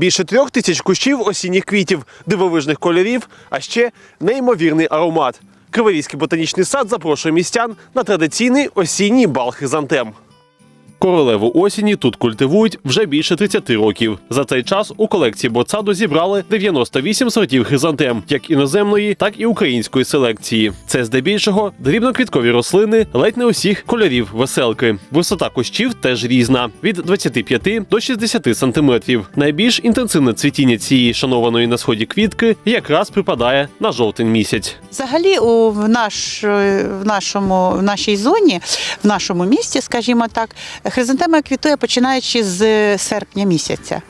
Більше трьох тисяч кущів осінніх квітів, дивовижних кольорів, а ще неймовірний аромат. Криворізький ботанічний сад запрошує містян на традиційний осінній бал хризантем. Королеву осені тут культивують вже більше 30 років. За цей час у колекції ботсаду зібрали 98 сортів хризантем, як іноземної, так і української селекції. Це здебільшого дрібноквіткові рослини, ледь не усіх кольорів веселки. Висота кущів теж різна від 25 до 60 сантиметрів. Найбільш інтенсивне цвітіння цієї шанованої на сході квітки якраз припадає на жовтень місяць. Взагалі, у в, наш, в нашому в нашій зоні, в нашому місті, скажімо так, хризантема квітує починаючи з серпня місяця.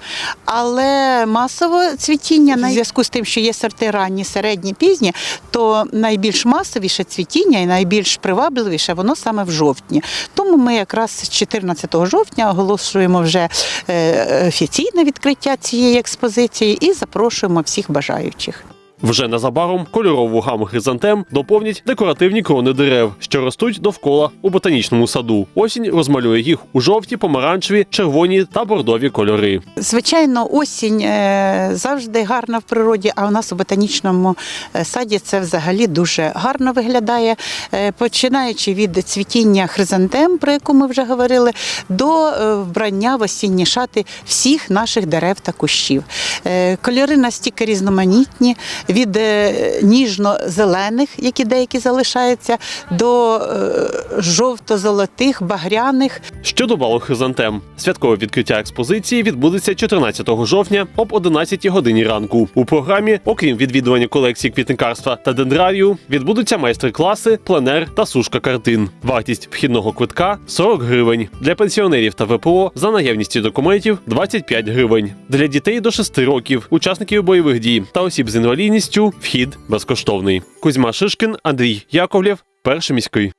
Але масово цвітіння на зв'язку з тим, що є сорти ранні, середні, пізні, то найбільш масовіше цвітіння і найбільш привабливіше воно саме в жовтні. Тому ми якраз 14 жовтня оголошуємо вже е, офіційне відкриття цієї експозиції і запрошуємо всіх бажаючих. Вже незабаром кольорову гаму хризантем доповнять декоративні крони дерев, що ростуть довкола у ботанічному саду. Осінь розмалює їх у жовті, помаранчеві, червоні та бордові кольори. Звичайно, осінь е, завжди гарна в природі, а у нас у ботанічному е, саді це взагалі дуже гарно виглядає. Е, Починаючи від цвітіння хризантем, про яку ми вже говорили, до вбрання в осінні шати всіх наших дерев та кущів. Кольори настільки різноманітні, від е, ніжно-зелених, які деякі залишаються, до е, жовто-золотих, багряних. Щодо балу хризантем, святкове відкриття експозиції відбудеться 14 жовтня об 11 годині ранку. У програмі, окрім відвідування колекції квітникарства та дендрарію, відбудуться майстер-класи, пленер та сушка картин. Вартість вхідного квитка 40 гривень. Для пенсіонерів та ВПО за наявністю документів 25 гривень. Для дітей до 6 років, учасників бойових дій та осіб з інвалідністю вхід безкоштовний. Кузьма Шишкін, Андрій Яковлєв, перший міський.